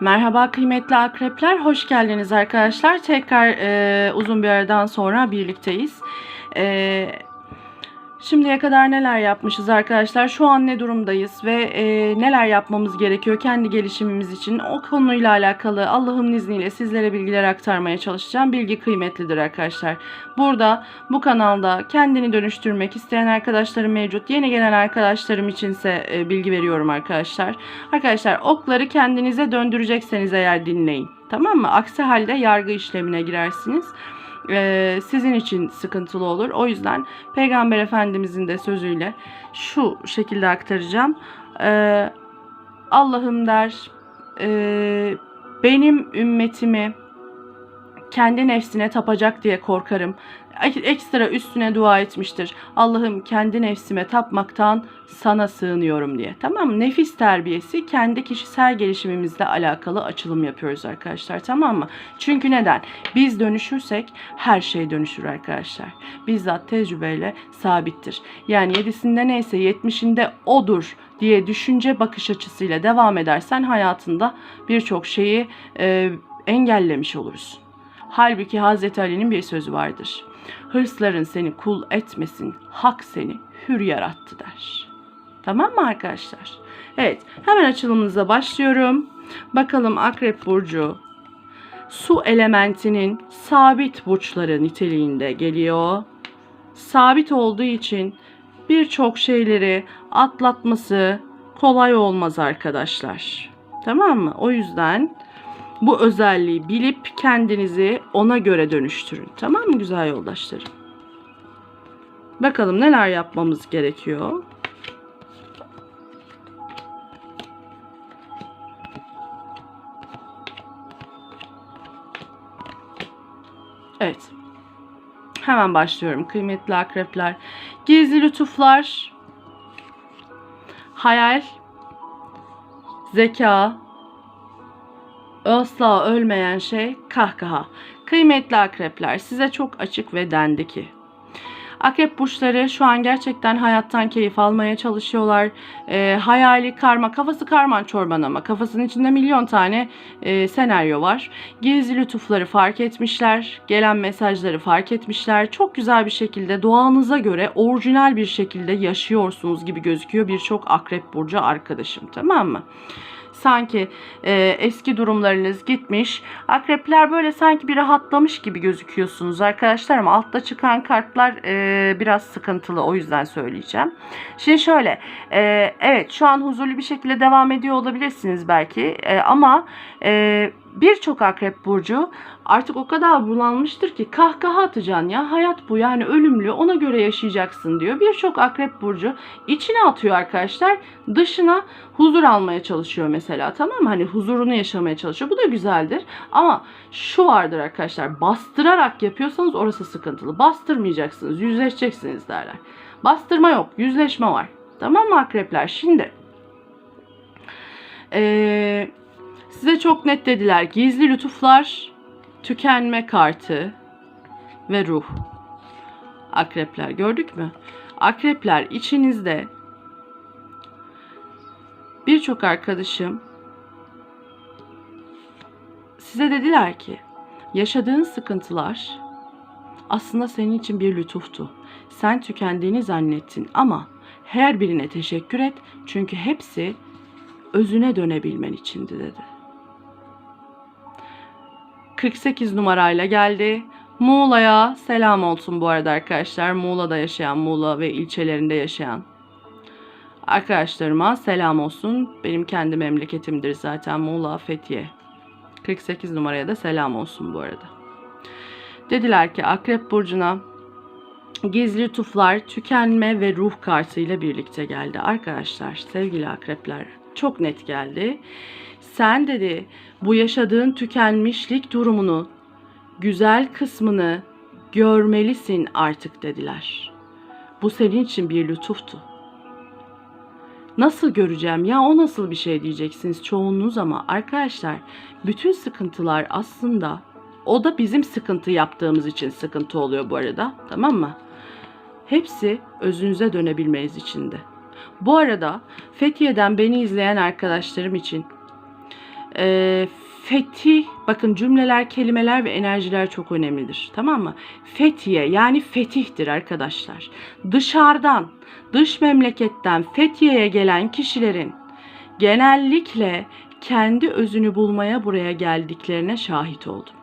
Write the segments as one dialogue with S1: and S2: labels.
S1: Merhaba kıymetli akrepler, hoş geldiniz arkadaşlar. Tekrar e, uzun bir aradan sonra birlikteyiz. E, şimdiye kadar neler yapmışız arkadaşlar? Şu an ne durumdayız ve e, neler yapmamız gerekiyor kendi gelişimimiz için? O konuyla alakalı Allah'ın izniyle sizlere bilgiler aktarmaya çalışacağım. Bilgi kıymetlidir arkadaşlar. Burada bu kanalda kendini dönüştürmek isteyen arkadaşlarım mevcut. Yeni gelen arkadaşlarım içinse e, bilgi veriyorum arkadaşlar. Arkadaşlar okları kendinize döndürecekseniz eğer dinleyin. Tamam mı? Aksi halde yargı işlemine girersiniz. Ee, sizin için sıkıntılı olur. O yüzden Peygamber Efendimizin de sözüyle şu şekilde aktaracağım. Ee, Allah'ım der e, benim ümmetimi kendi nefsine tapacak diye korkarım. Ek- Ekstra üstüne dua etmiştir. Allah'ım kendi nefsime tapmaktan sana sığınıyorum diye. Tamam? Nefis terbiyesi kendi kişisel gelişimimizle alakalı açılım yapıyoruz arkadaşlar. Tamam mı? Çünkü neden? Biz dönüşürsek her şey dönüşür arkadaşlar. Bizzat tecrübeyle sabittir. Yani yedisinde neyse yetmişinde odur diye düşünce bakış açısıyla devam edersen hayatında birçok şeyi e, engellemiş oluruz. Halbuki Hazreti Ali'nin bir sözü vardır. Hırsların seni kul etmesin, hak seni hür yarattı der. Tamam mı arkadaşlar? Evet, hemen açılımımıza başlıyorum. Bakalım Akrep Burcu su elementinin sabit burçları niteliğinde geliyor. Sabit olduğu için birçok şeyleri atlatması kolay olmaz arkadaşlar. Tamam mı? O yüzden bu özelliği bilip kendinizi ona göre dönüştürün. Tamam mı güzel yoldaşlarım? Bakalım neler yapmamız gerekiyor. Evet. Hemen başlıyorum kıymetli akrepler. Gizli lütuflar, hayal, zeka, asla ölmeyen şey kahkaha. Kıymetli akrepler size çok açık ve dendi ki. Akrep burçları şu an gerçekten hayattan keyif almaya çalışıyorlar. Ee, hayali karma, kafası karman çorban ama kafasının içinde milyon tane e, senaryo var. Gizli lütufları fark etmişler, gelen mesajları fark etmişler. Çok güzel bir şekilde doğanıza göre orijinal bir şekilde yaşıyorsunuz gibi gözüküyor birçok akrep burcu arkadaşım tamam mı? Sanki e, eski durumlarınız gitmiş. Akrepler böyle sanki bir rahatlamış gibi gözüküyorsunuz arkadaşlar ama altta çıkan kartlar e, biraz sıkıntılı o yüzden söyleyeceğim. Şimdi şöyle e, evet şu an huzurlu bir şekilde devam ediyor olabilirsiniz belki e, ama e, birçok akrep burcu artık o kadar bulanmıştır ki kahkaha atacaksın ya hayat bu yani ölümlü ona göre yaşayacaksın diyor. Birçok akrep burcu içine atıyor arkadaşlar dışına huzur almaya çalışıyor mesela tamam mı? Hani huzurunu yaşamaya çalışıyor bu da güzeldir ama şu vardır arkadaşlar bastırarak yapıyorsanız orası sıkıntılı bastırmayacaksınız yüzleşeceksiniz derler. Bastırma yok yüzleşme var tamam mı akrepler şimdi eee Size çok net dediler. Gizli lütuflar, tükenme kartı ve ruh. Akrepler gördük mü? Akrepler içinizde birçok arkadaşım size dediler ki yaşadığın sıkıntılar aslında senin için bir lütuftu. Sen tükendiğini zannettin ama her birine teşekkür et çünkü hepsi özüne dönebilmen içindi dedi. 48 numarayla geldi. Muğla'ya selam olsun bu arada arkadaşlar. Muğla'da yaşayan, Muğla ve ilçelerinde yaşayan arkadaşlarıma selam olsun. Benim kendi memleketimdir zaten Muğla, Fethiye. 48 numaraya da selam olsun bu arada. Dediler ki Akrep Burcu'na gizli tuflar, tükenme ve ruh kartıyla birlikte geldi. Arkadaşlar, sevgili akrepler çok net geldi. Sen dedi bu yaşadığın tükenmişlik durumunu, güzel kısmını görmelisin artık dediler. Bu senin için bir lütuftu. Nasıl göreceğim ya o nasıl bir şey diyeceksiniz çoğunluğunuz ama arkadaşlar bütün sıkıntılar aslında o da bizim sıkıntı yaptığımız için sıkıntı oluyor bu arada tamam mı? Hepsi özünüze dönebilmeniz için de. Bu arada Fethiye'den beni izleyen arkadaşlarım için e, fetih bakın cümleler, kelimeler ve enerjiler çok önemlidir. Tamam mı? Fethiye yani fetihtir arkadaşlar. Dışarıdan, dış memleketten Fethiye'ye gelen kişilerin genellikle kendi özünü bulmaya buraya geldiklerine şahit oldum.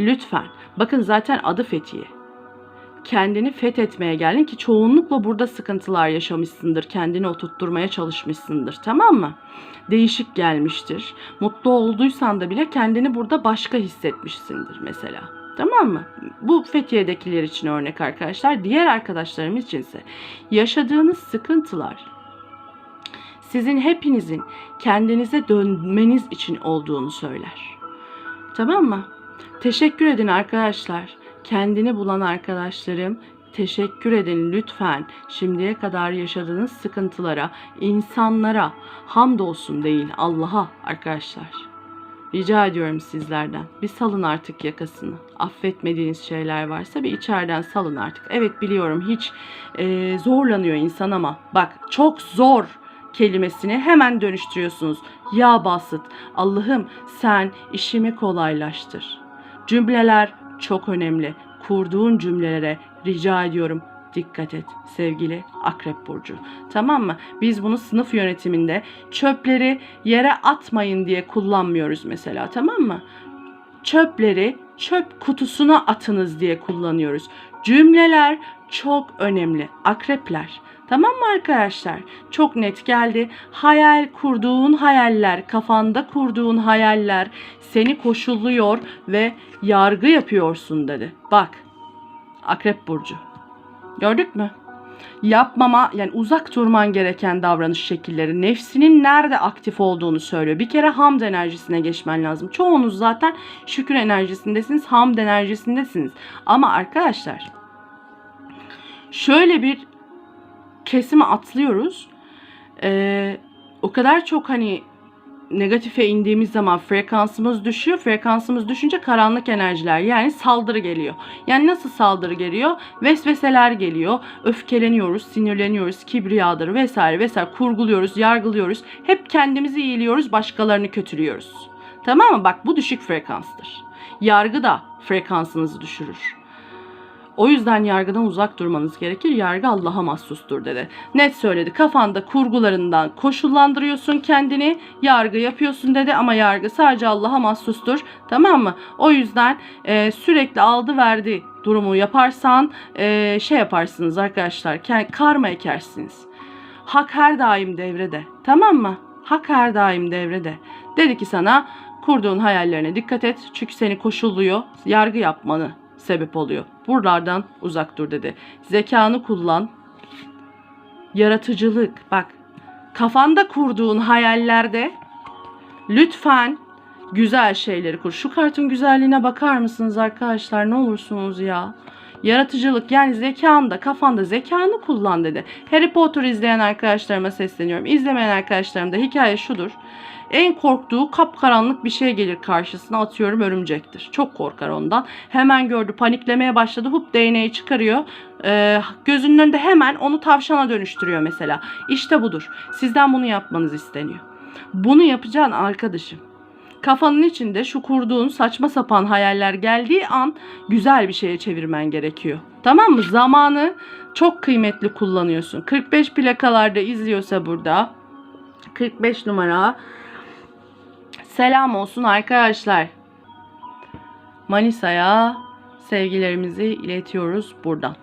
S1: Lütfen bakın zaten adı Fethiye kendini fethetmeye geldin ki çoğunlukla burada sıkıntılar yaşamışsındır. Kendini oturtturmaya çalışmışsındır. Tamam mı? Değişik gelmiştir. Mutlu olduysan da bile kendini burada başka hissetmişsindir mesela. Tamam mı? Bu Fethiye'dekiler için örnek arkadaşlar. Diğer arkadaşlarımız içinse yaşadığınız sıkıntılar sizin hepinizin kendinize dönmeniz için olduğunu söyler. Tamam mı? Teşekkür edin arkadaşlar. Kendini bulan arkadaşlarım teşekkür edin lütfen. Şimdiye kadar yaşadığınız sıkıntılara, insanlara hamdolsun değil Allah'a arkadaşlar. Rica ediyorum sizlerden. Bir salın artık yakasını. Affetmediğiniz şeyler varsa bir içeriden salın artık. Evet biliyorum hiç e, zorlanıyor insan ama bak çok zor kelimesini hemen dönüştürüyorsunuz. Ya basit. Allah'ım sen işimi kolaylaştır. Cümleler çok önemli. Kurduğun cümlelere rica ediyorum dikkat et sevgili Akrep Burcu. Tamam mı? Biz bunu sınıf yönetiminde çöpleri yere atmayın diye kullanmıyoruz mesela tamam mı? Çöpleri çöp kutusuna atınız diye kullanıyoruz. Cümleler çok önemli. Akrepler. Tamam mı arkadaşlar? Çok net geldi. Hayal kurduğun hayaller, kafanda kurduğun hayaller seni koşulluyor ve yargı yapıyorsun dedi. Bak. Akrep burcu. Gördük mü? Yapmama yani uzak durman gereken davranış şekilleri nefsinin nerede aktif olduğunu söylüyor. Bir kere hamd enerjisine geçmen lazım. Çoğunuz zaten şükür enerjisindesiniz, hamd enerjisindesiniz. Ama arkadaşlar şöyle bir kesimi atlıyoruz. Ee, o kadar çok hani negatife indiğimiz zaman frekansımız düşüyor. Frekansımız düşünce karanlık enerjiler yani saldırı geliyor. Yani nasıl saldırı geliyor? Vesveseler geliyor. Öfkeleniyoruz, sinirleniyoruz, kibriyadır vesaire vesaire kurguluyoruz, yargılıyoruz. Hep kendimizi iyiliyoruz, başkalarını kötülüyoruz. Tamam mı? Bak bu düşük frekanstır. Yargı da frekansınızı düşürür. O yüzden yargıdan uzak durmanız gerekir. Yargı Allah'a mahsustur dedi. Net söyledi. Kafanda kurgularından koşullandırıyorsun kendini. Yargı yapıyorsun dedi ama yargı sadece Allah'a mahsustur. Tamam mı? O yüzden e, sürekli aldı verdi durumu yaparsan e, şey yaparsınız arkadaşlar. Karma ekersiniz. Hak her daim devrede. Tamam mı? Hak her daim devrede. Dedi ki sana kurduğun hayallerine dikkat et. Çünkü seni koşulluyor. Yargı yapmanı sebep oluyor. Buralardan uzak dur dedi. Zekanı kullan. Yaratıcılık. Bak kafanda kurduğun hayallerde lütfen güzel şeyleri kur. Şu kartın güzelliğine bakar mısınız arkadaşlar? Ne olursunuz ya. Yaratıcılık yani zekanda, kafanda zekanı kullan dedi. Harry Potter izleyen arkadaşlarıma sesleniyorum. İzlemeyen arkadaşlarım da hikaye şudur. En korktuğu kapkaranlık bir şey gelir karşısına atıyorum örümcektir. Çok korkar ondan. Hemen gördü paniklemeye başladı. Hup değneği çıkarıyor. Ee, gözünün önünde hemen onu tavşana dönüştürüyor mesela. İşte budur. Sizden bunu yapmanız isteniyor. Bunu yapacaksın arkadaşım. Kafanın içinde şu kurduğun saçma sapan hayaller geldiği an güzel bir şeye çevirmen gerekiyor. Tamam mı? Zamanı çok kıymetli kullanıyorsun. 45 plakalarda izliyorsa burada 45 numara Selam olsun arkadaşlar. Manisa'ya sevgilerimizi iletiyoruz buradan.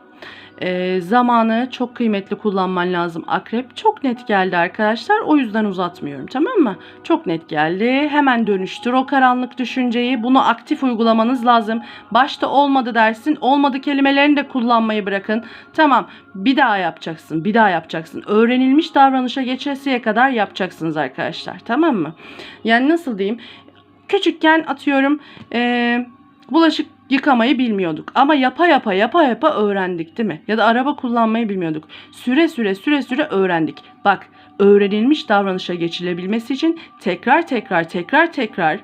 S1: E, zamanı çok kıymetli kullanman lazım akrep. Çok net geldi arkadaşlar. O yüzden uzatmıyorum tamam mı? Çok net geldi. Hemen dönüştür o karanlık düşünceyi. Bunu aktif uygulamanız lazım. Başta olmadı dersin. Olmadı kelimelerini de kullanmayı bırakın. Tamam bir daha yapacaksın. Bir daha yapacaksın. Öğrenilmiş davranışa geçesiye kadar yapacaksınız arkadaşlar. Tamam mı? Yani nasıl diyeyim? Küçükken atıyorum eee bulaşık yıkamayı bilmiyorduk. Ama yapa yapa yapa yapa öğrendik değil mi? Ya da araba kullanmayı bilmiyorduk. Süre süre süre süre öğrendik. Bak öğrenilmiş davranışa geçilebilmesi için tekrar tekrar tekrar tekrar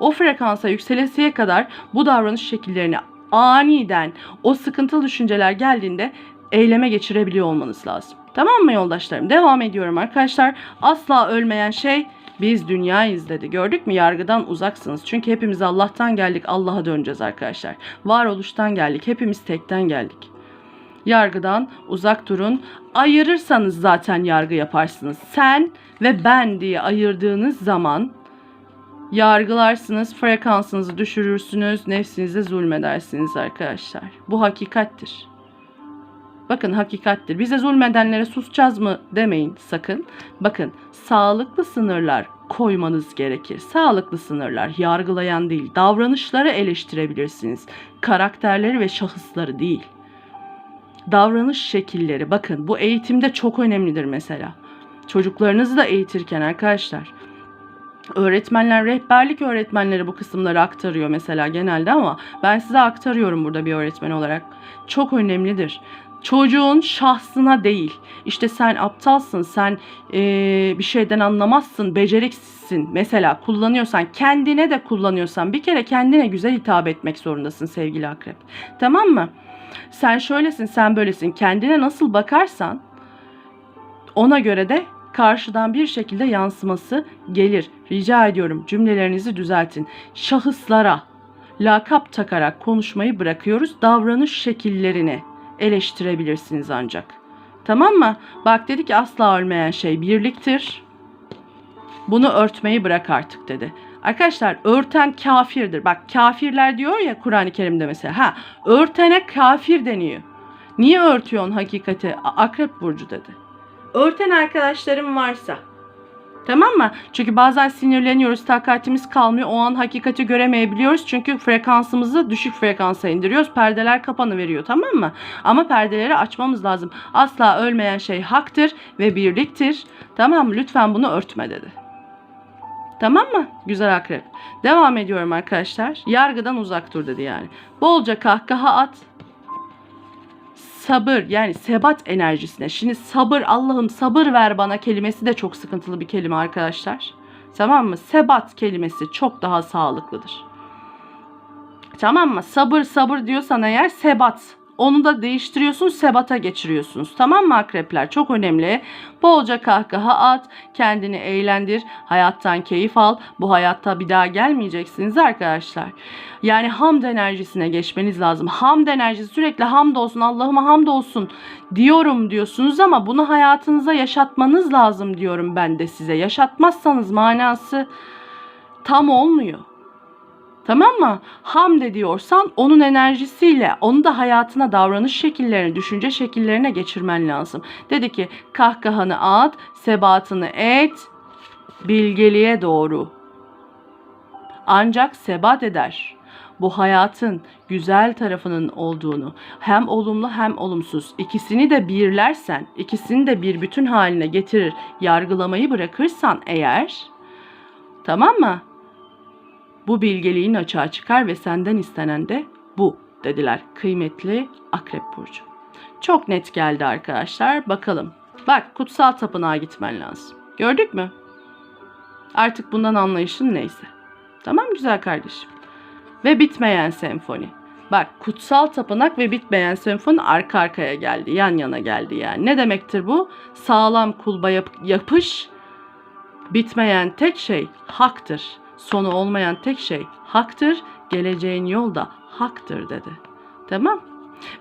S1: o frekansa yükselesiye kadar bu davranış şekillerini aniden o sıkıntılı düşünceler geldiğinde eyleme geçirebiliyor olmanız lazım. Tamam mı yoldaşlarım? Devam ediyorum arkadaşlar. Asla ölmeyen şey Biz dünyayız dedi. Gördük mü? Yargıdan uzaksınız. Çünkü hepimiz Allah'tan geldik. Allah'a döneceğiz arkadaşlar. Varoluştan geldik. Hepimiz tekten geldik. Yargıdan uzak durun. Ayırırsanız zaten yargı yaparsınız. Sen ve ben diye ayırdığınız zaman yargılarsınız, frekansınızı düşürürsünüz, nefsinize zulmedersiniz arkadaşlar. Bu hakikattir. Bakın hakikattir. Bize zulmedenlere susacağız mı demeyin sakın. Bakın sağlıklı sınırlar koymanız gerekir. Sağlıklı sınırlar yargılayan değil, davranışları eleştirebilirsiniz. Karakterleri ve şahısları değil. Davranış şekilleri bakın bu eğitimde çok önemlidir mesela. Çocuklarınızı da eğitirken arkadaşlar öğretmenler, rehberlik öğretmenleri bu kısımları aktarıyor mesela genelde ama ben size aktarıyorum burada bir öğretmen olarak. Çok önemlidir. Çocuğun şahsına değil. İşte sen aptalsın, sen eee, bir şeyden anlamazsın, beceriksizsin. Mesela kullanıyorsan, kendine de kullanıyorsan bir kere kendine güzel hitap etmek zorundasın sevgili akrep. Tamam mı? Sen şöylesin, sen böylesin. Kendine nasıl bakarsan ona göre de karşıdan bir şekilde yansıması gelir. Rica ediyorum cümlelerinizi düzeltin. Şahıslara lakap takarak konuşmayı bırakıyoruz. Davranış şekillerini eleştirebilirsiniz ancak. Tamam mı? Bak dedi ki asla ölmeyen şey birliktir. Bunu örtmeyi bırak artık dedi. Arkadaşlar örten kafirdir. Bak kafirler diyor ya Kur'an-ı Kerim'de mesela. Ha örtene kafir deniyor. Niye örtüyorsun hakikati? Akrep burcu dedi. Örten arkadaşlarım varsa. Tamam mı? Çünkü bazen sinirleniyoruz, takatimiz kalmıyor. O an hakikati göremeyebiliyoruz. Çünkü frekansımızı düşük frekansa indiriyoruz. Perdeler kapanı veriyor, tamam mı? Ama perdeleri açmamız lazım. Asla ölmeyen şey haktır ve birliktir. Tamam mı? Lütfen bunu örtme dedi. Tamam mı? Güzel akrep. Devam ediyorum arkadaşlar. Yargıdan uzak dur dedi yani. Bolca kahkaha at sabır yani sebat enerjisine. Şimdi sabır Allah'ım sabır ver bana kelimesi de çok sıkıntılı bir kelime arkadaşlar. Tamam mı? Sebat kelimesi çok daha sağlıklıdır. Tamam mı? Sabır sabır diyorsan eğer sebat. Onu da değiştiriyorsun, sebata geçiriyorsunuz. Tamam mı akrepler? Çok önemli. Bolca kahkaha at, kendini eğlendir, hayattan keyif al. Bu hayatta bir daha gelmeyeceksiniz arkadaşlar. Yani hamd enerjisine geçmeniz lazım. Hamd enerjisi sürekli hamd olsun, Allah'ıma hamd olsun diyorum diyorsunuz ama bunu hayatınıza yaşatmanız lazım diyorum ben de size. Yaşatmazsanız manası tam olmuyor. Tamam mı? Hamd ediyorsan onun enerjisiyle onu da hayatına davranış şekillerini, düşünce şekillerine geçirmen lazım. Dedi ki kahkahanı at, sebatını et, bilgeliğe doğru. Ancak sebat eder. Bu hayatın güzel tarafının olduğunu hem olumlu hem olumsuz ikisini de birlersen, ikisini de bir bütün haline getirir, yargılamayı bırakırsan eğer tamam mı? Bu bilgeliğin açığa çıkar ve senden istenen de bu dediler kıymetli Akrep Burcu. Çok net geldi arkadaşlar. Bakalım. Bak kutsal tapınağa gitmen lazım. Gördük mü? Artık bundan anlayışın neyse. Tamam güzel kardeşim. Ve bitmeyen senfoni. Bak kutsal tapınak ve bitmeyen senfoni arka arkaya geldi. Yan yana geldi yani. Ne demektir bu? Sağlam kulba yap- yapış. Bitmeyen tek şey haktır. Sonu olmayan tek şey haktır. Geleceğin yol da haktır dedi. Tamam.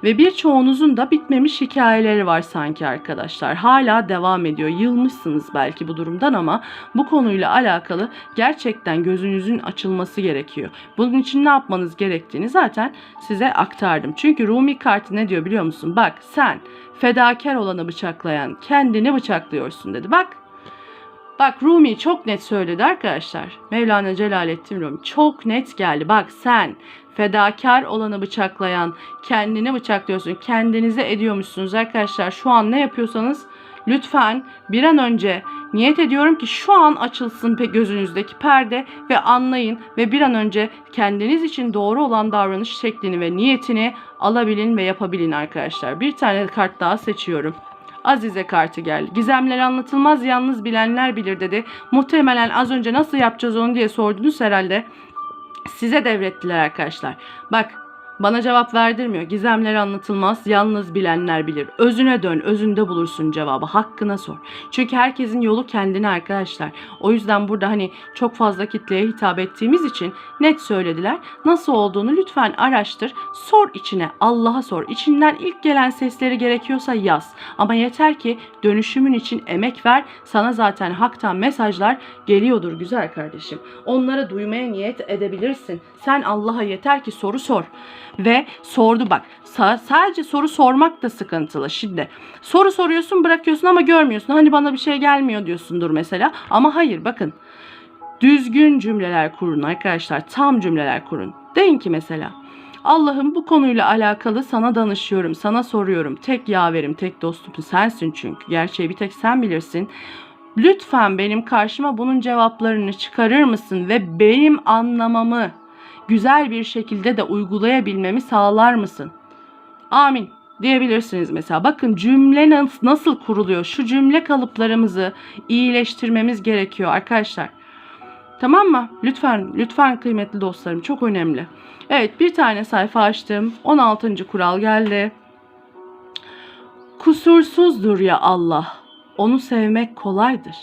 S1: Ve birçoğunuzun da bitmemiş hikayeleri var sanki arkadaşlar. Hala devam ediyor. Yılmışsınız belki bu durumdan ama bu konuyla alakalı gerçekten gözünüzün açılması gerekiyor. Bunun için ne yapmanız gerektiğini zaten size aktardım. Çünkü Rumi kartı ne diyor biliyor musun? Bak sen fedakar olanı bıçaklayan kendini bıçaklıyorsun dedi. Bak Bak Rumi çok net söyledi arkadaşlar. Mevlana Celaleddin Rumi çok net geldi. Bak sen fedakar olanı bıçaklayan kendini bıçaklıyorsun. Kendinize ediyormuşsunuz arkadaşlar. Şu an ne yapıyorsanız lütfen bir an önce niyet ediyorum ki şu an açılsın gözünüzdeki perde ve anlayın ve bir an önce kendiniz için doğru olan davranış şeklini ve niyetini alabilin ve yapabilin arkadaşlar. Bir tane kart daha seçiyorum. Azize kartı geldi. Gizemler anlatılmaz yalnız bilenler bilir dedi. Muhtemelen az önce nasıl yapacağız onu diye sordunuz herhalde. Size devrettiler arkadaşlar. Bak Bana cevap verdirmiyor. Gizemler anlatılmaz, yalnız bilenler bilir. Özüne dön, özünde bulursun cevabı. Hakkına sor. Çünkü herkesin yolu kendine arkadaşlar. O yüzden burada hani çok fazla kitleye hitap ettiğimiz için net söylediler. Nasıl olduğunu lütfen araştır. Sor içine, Allah'a sor. İçinden ilk gelen sesleri gerekiyorsa yaz. Ama yeter ki dönüşümün için emek ver. Sana zaten haktan mesajlar geliyordur güzel kardeşim. Onları duymaya niyet edebilirsin. Sen Allah'a yeter ki soru sor. Ve sordu bak. sa- sadece soru sormak da sıkıntılı. Şimdi soru soruyorsun bırakıyorsun ama görmüyorsun. Hani bana bir şey gelmiyor diyorsundur mesela. Ama hayır bakın. Düzgün cümleler kurun arkadaşlar. Tam cümleler kurun. Deyin ki mesela. Allah'ım bu konuyla alakalı sana danışıyorum, sana soruyorum. Tek yaverim, tek dostum sensin çünkü. Gerçeği bir tek sen bilirsin. Lütfen benim karşıma bunun cevaplarını çıkarır mısın ve benim anlamamı güzel bir şekilde de uygulayabilmemi sağlar mısın? Amin diyebilirsiniz mesela. Bakın cümle nas- nasıl kuruluyor? Şu cümle kalıplarımızı iyileştirmemiz gerekiyor arkadaşlar. Tamam mı? Lütfen, lütfen kıymetli dostlarım çok önemli. Evet bir tane sayfa açtım. 16. kural geldi. Kusursuzdur ya Allah. Onu sevmek kolaydır.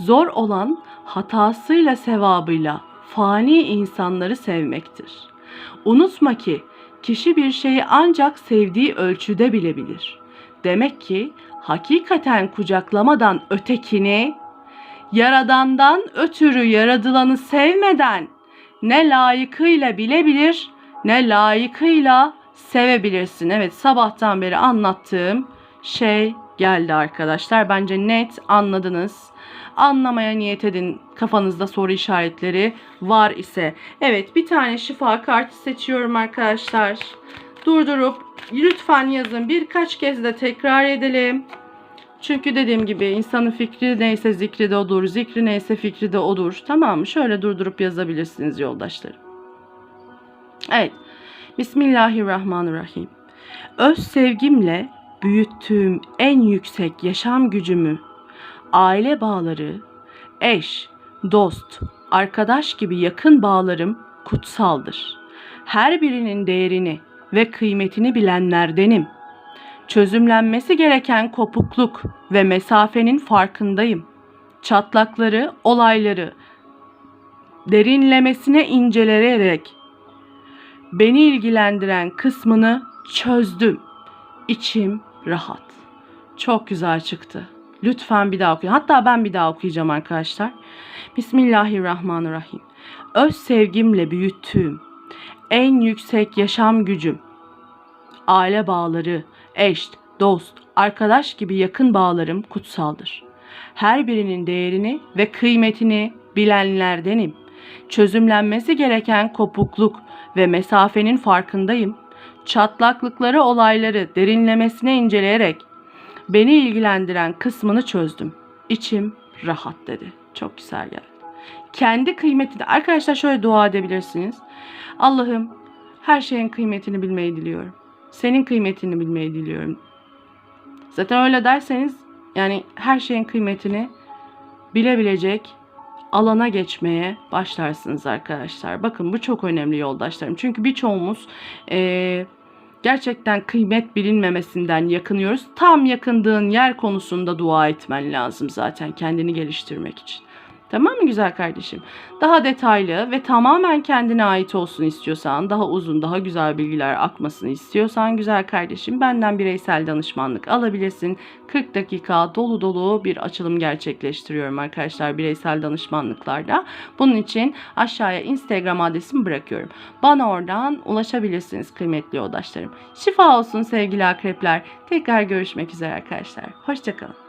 S1: Zor olan hatasıyla sevabıyla fani insanları sevmektir. Unutma ki kişi bir şeyi ancak sevdiği ölçüde bilebilir. Demek ki hakikaten kucaklamadan ötekini, yaradandan ötürü yaradılanı sevmeden ne layıkıyla bilebilir ne layıkıyla sevebilirsin. Evet sabahtan beri anlattığım şey geldi arkadaşlar. Bence net anladınız. Anlamaya niyet edin kafanızda soru işaretleri var ise. Evet bir tane şifa kartı seçiyorum arkadaşlar. Durdurup lütfen yazın. Birkaç kez de tekrar edelim. Çünkü dediğim gibi insanın fikri neyse zikri de odur, zikri neyse fikri de odur. Tamam mı? Şöyle durdurup yazabilirsiniz yoldaşlarım. Evet. Bismillahirrahmanirrahim. Öz sevgimle büyüttüğüm en yüksek yaşam gücümü, aile bağları, eş, dost, arkadaş gibi yakın bağlarım kutsaldır. Her birinin değerini ve kıymetini bilenlerdenim. Çözümlenmesi gereken kopukluk ve mesafenin farkındayım. Çatlakları, olayları derinlemesine inceleyerek beni ilgilendiren kısmını çözdüm. İçim rahat. Çok güzel çıktı. Lütfen bir daha okuyun. Hatta ben bir daha okuyacağım arkadaşlar. Bismillahirrahmanirrahim. Öz sevgimle büyüttüğüm, en yüksek yaşam gücüm, aile bağları, eş, dost, arkadaş gibi yakın bağlarım kutsaldır. Her birinin değerini ve kıymetini bilenlerdenim. Çözümlenmesi gereken kopukluk ve mesafenin farkındayım. Çatlaklıkları, olayları derinlemesine inceleyerek beni ilgilendiren kısmını çözdüm. İçim rahat dedi. Çok güzel geldi. Kendi kıymetini arkadaşlar şöyle dua edebilirsiniz. Allah'ım her şeyin kıymetini bilmeyi diliyorum. Senin kıymetini bilmeyi diliyorum. Zaten öyle derseniz yani her şeyin kıymetini bilebilecek alana geçmeye başlarsınız arkadaşlar. Bakın bu çok önemli yoldaşlarım. Çünkü birçoğumuz eee gerçekten kıymet bilinmemesinden yakınıyoruz. Tam yakındığın yer konusunda dua etmen lazım zaten kendini geliştirmek için. Tamam mı güzel kardeşim? Daha detaylı ve tamamen kendine ait olsun istiyorsan, daha uzun, daha güzel bilgiler akmasını istiyorsan güzel kardeşim benden bireysel danışmanlık alabilirsin. 40 dakika dolu dolu bir açılım gerçekleştiriyorum arkadaşlar bireysel danışmanlıklarda. Bunun için aşağıya Instagram adresimi bırakıyorum. Bana oradan ulaşabilirsiniz kıymetli yoldaşlarım. Şifa olsun sevgili akrepler. Tekrar görüşmek üzere arkadaşlar. Hoşçakalın.